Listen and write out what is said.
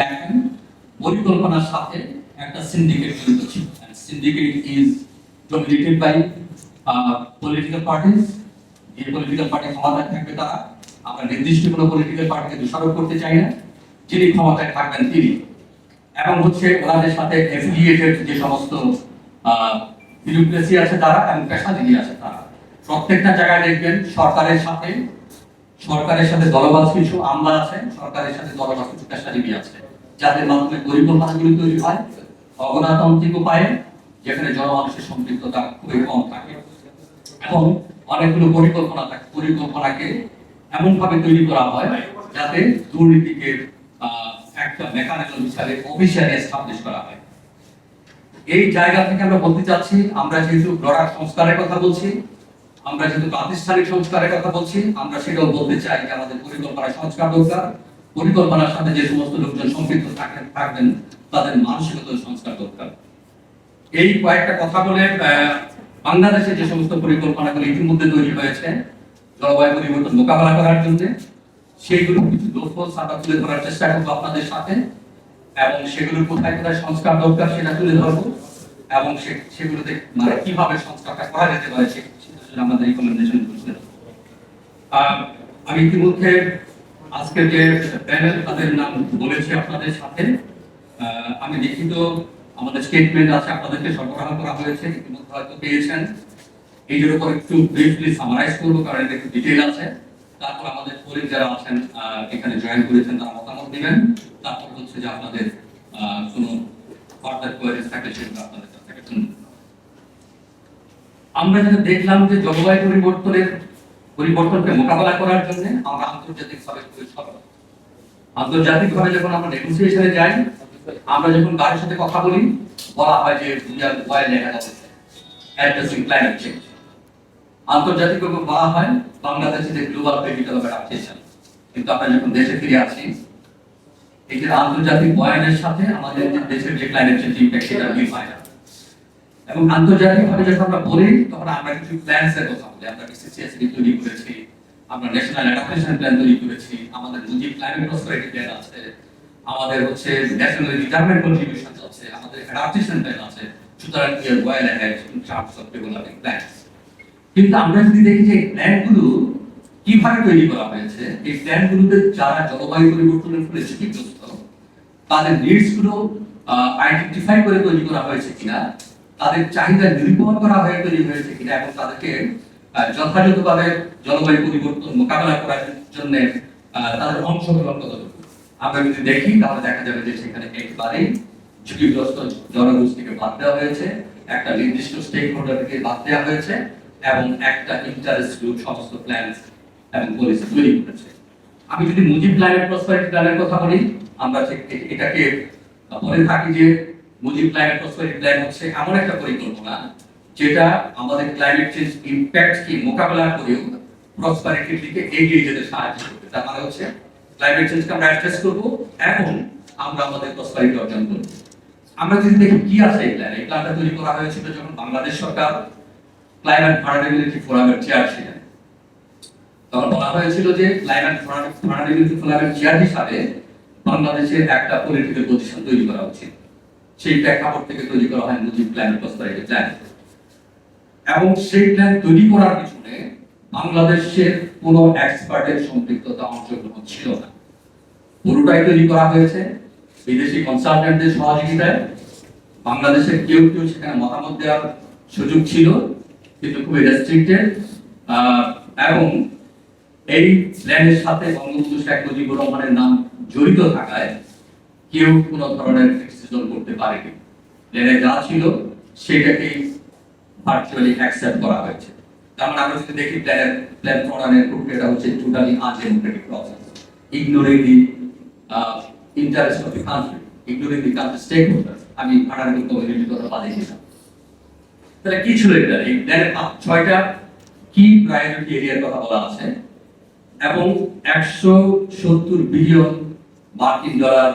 দেখেন, পরিকল্পনার সাথে একটা সিন্ডিকেট ছিল। Syndicate is dominated by political parties যে পলিটিক্যাল পার্টি ক্ষমতায় থাকবে তারা, আমরা নির্দিষ্ট কোনো পলিটিক্যাল পার্টিকে দোষারোপ করতে চাই না। যিনি ক্ষমতায় থাকবেন তিনি। এবং হচ্ছে ওনাদের সাথে অ্যাফিলিয়েটেড যে সমস্ত বিউরোক্রেসি আছে তারা এবং পেশাজীবী আছে তারা। প্রত্যেকটা জায়গায় দেখবেন সরকারের সাথে সরকারের সাথে দলবাজ কিছু আমলা আছে, সরকারের সাথে দলবাজ কিছু পেশাজীবী আছে, যাদের মাধ্যমে পরিকল্পনাগুলি তৈরি হয়, অগণতান্ত্রিক উপায়ে, যেখানে জনমানুষের সম্পৃক্ততা খুবই কম থাকে। এবং অনেকগুলো পরিকল্পনা থাকে, পরিকল্পনাকে এমন ভাবে তৈরি করা হয় যাতে দুর্নীতিকে একটা মেকানিজম হিসাবে অফিসিয়ালি এস্টাবলিশ করা হয়। এই জায়গা থেকে আমরা বলতে চাচ্ছি, আমরা যেহেতু ব্রডার সংস্কারের কথা বলছি আমরা যেহেতু প্রাতিষ্ঠানিক সংস্কারের কথা বলছি, আমরা সেটাও বলতে চাই যে আমাদের পরিকল্পনা সংস্কার দরকার। পরিকল্পনার সাথে যে সমস্ত লোকজন সম্পৃক্ত থাকেন, থাকবেন, তাদের মানসিকতা সংস্কার দরকার। এই কয়েকটা কথা বলে বাংলাদেশে যে সমস্ত পরিকল্পনাগুলো ইতিমধ্যে তৈরি হয়েছে, জলবায়ু পরিবর্তন মোকাবেলা করার জন্য, সেইগুলো কিছু লক্ষ্য সাদা তুলে ধরার চেষ্টা করব আপনাদের সাথে, এবং সেগুলো কোথায় কোথায় সংস্কার দরকার সেটা তুলে ধরবো, এবং সেগুলোতে মানে কীভাবে সংস্কারটা করা যেতে পারে আসলে আমাদের রিকমেন্ডেশন আমি ইতিমধ্যে যে প্যানেল তাদের নাম বলেছি আপনাদের সাথে আমি আমাদের স্টেটমেন্ট আছে, আপনাদেরকে সরবরাহ করা হয়েছে, ইতিমধ্যে হয়তো পেয়েছেন। এইটার উপর একটু ব্রিফলি সামারাইজ করব, কারণ একটু ডিটেল আছে। তারপর আমাদের কলিগ যারা আছেন এখানে জয়েন করেছেন, তারা মতামত দিবেন। তারপর হচ্ছে যে আপনাদের কোনো ফার্দার কোয়ারিজ থাকলে সেগুলো আপনাদের আমরা যেটা দেখলাম যে জলবায়ু পরিবর্তনের, পরিবর্তনকে মোকাবেলা করার জন্য আমরা আন্তর্জাতিক ভাবে খুবই সফল। আন্তর্জাতিক ভাবে যখন আমরা নেগোসিয়েশনে যাই, আমরা যখন কারোর সাথে কথা বলি, বলা হয় যে দুনিয়ার ওয়াইল্ড লেখা আছে অ্যাড্রেসিং ক্লাইমেট চেঞ্জ আন্তর্জাতিক ভাবে বলা হয়, বাংলাদেশে যে গ্লোবাল ক্রিটিক্যাল অ্যাডাপ্টেশন কিন্তু আমরা যখন দেশে ফিরে আসি, এই যে আন্তর্জাতিক বয়ানের সাথে আমাদের দেশের যে ক্লাইমেট চেঞ্জ ইম্প্যাক্ট সেটা হয় না। এবং আন্তর্জাতিক ভাবে যখন আমরা বলি, তখন আমরা কিছু প্ল্যানস এর কথা বলি। আমরা সিসিএস তৈরি করেছি, আমরা ন্যাশনাল অ্যাডাপ্টেশন প্ল্যান তৈরি করেছি, আমাদের মুজিব ক্লাইমেট প্রসপারিটি প্ল্যান আছে, আমাদের হচ্ছে ন্যাশনাল রিটায়ারমেন্ট কন্ট্রিবিউশন আছে, আমাদের অ্যাডাপ্টেশন প্ল্যান আছে, সুতরাং we are well ahead in terms of developing plans কিন্তু আমরা যদি দেখি যে প্ল্যানগুলো কীভাবে তৈরি করা হয়েছে, এই প্ল্যানগুলোতে যারা জলবায়ু পরিবর্তনের ফলে ঝুঁকিগ্রস্ত, তাদের নিডসগুলো আইডেন্টিফাই করে তৈরি করা হয়েছে কিনা তাদের চাহিদা নিরূপণ করা হয়ে তৈরি হয়েছে কিনা এবং তাদেরকে যথাযথভাবে জলবায়ু পরিবর্তন মোকাবেলা করার জন্য তাদের অংশগ্রহণ কতটুকু? আমরা যদি দেখি, তাহলে দেখা যাবে যে সেখানে একেবারেই ঝুঁকিগ্রস্ত জনগোষ্ঠীকে বাদ দেওয়া হয়েছে, একটা নির্দিষ্ট স্টেক হোল্ডারকে বাদ দেওয়া হয়েছে এবং একটা ইন্টারেস্ট গ্রুপ সমস্ত প্ল্যান এবং পলিসি তৈরি করেছে। আমি যদি মুজিব ক্লাইমেট প্রসপারিটি প্ল্যানের কথা বলি, আমরা এটাকে বলে থাকি যে মুজিব ক্লাইমেট প্রসপারিটি হচ্ছে এমন একটা পরিকল্পনা যেটা আমাদের ক্লাইমেট চেঞ্জ ইম্প্যাক্ট কি মোকাবেলা করেও প্রসপারিটির দিকে এগিয়ে যেতে সাহায্য করবে। তার মানে হচ্ছে ক্লাইমেট চেঞ্জকে আমরা অ্যাড্রেস করব এবং আমরা আমাদের প্রসপারিটি অর্জন করব। আমরা যদি দেখি কি আছে এই প্ল্যান এই প্ল্যানটা তৈরি করা হয়েছিল যখন বাংলাদেশ সরকার ক্লাইমেট ভার্নাবিলিটি ফোরামের চেয়ার ছিলেন। তখন বলা হয়েছিল যে ক্লাইমেট ভার্নাবিলিটি ফোরামের চেয়ার হিসাবে বাংলাদেশের একটা পলিটিক্যাল পজিশন তৈরি করা উচিত। সেই প্রেক্ষাপট থেকে তৈরি করা হয় মুজিব ক্লাইমেট প্রসপারিটি প্ল্যান এবং সেই প্ল্যান তৈরি করার পিছনে বাংলাদেশের কোনো এক্সপার্টের সম্পৃক্ততা অংশগ্রহণ ছিল না। পুরোটাই তৈরি করা হয়েছে বিদেশি কনসালটেন্টদের সহযোগিতায়। বাংলাদেশের কেউ কেউ সেখানে মতামত দেওয়ার সুযোগ ছিল, কিন্তু খুবই রেস্ট্রিক্টেড এবং এই প্ল্যানের সাথে বঙ্গবন্ধু শেখ মুজিবুর রহমানের নাম জড়িত থাকায় কেউ কোনো ধরনের ক্রিটিসিজম করতে পারেনি। প্ল্যানে যা ছিল সেটাকেই ভার্চুয়ালি অ্যাকসেপ্ট করা হয়েছে। কারণ মানে আমরা যদি দেখি প্ল্যানের প্ল্যান প্রণয়নের প্রক্রিয়াটা হচ্ছে totally undemocratic process ignoring the interest of the country ignoring the country stakeholder আমি ফান্ডামেন্টাল কমিউনিটি কথা বাদে দিলাম। তাহলে কি ছিল এটা? এই প্ল্যানের ছয়টা কি প্রায়োরিটি এরিয়ার কথা বলা আছে। এবং একশো সত্তর বিলিয়ন মার্কিন ডলার